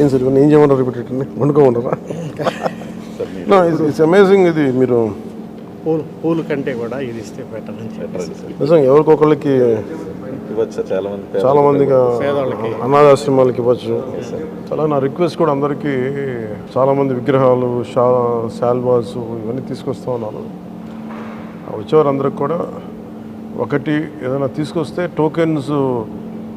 ఏం సార్ ఇవన్నీ ఏం చేయమంటారు రిపీటెడ్ వండుకోమంటారా ఇట్స్ అమేజింగ్ ఇది మీరు. పూలు పూలు కంటే కూడా ఇది ఇస్తే బెటర్ అని చెప్పేసి. నిజంగా ఎవరికొకళ్ళకి ఇవ్వచ్చు చాలా మంది చాలా మందిగా. అనాథాశ్రమాలకి ఇవ్వచ్చు. చాలా నా రిక్వెస్ట్ కూడా అందరికీ చాలా మంది విగ్రహాలు షా శాల్వాస్ ఇవన్నీ తీసుకొస్తా ఉన్నారు. ఆ వచ్చేవారందరికి కూడా ఒకటి ఏదైనా తీసుకొస్తే టోకెన్స్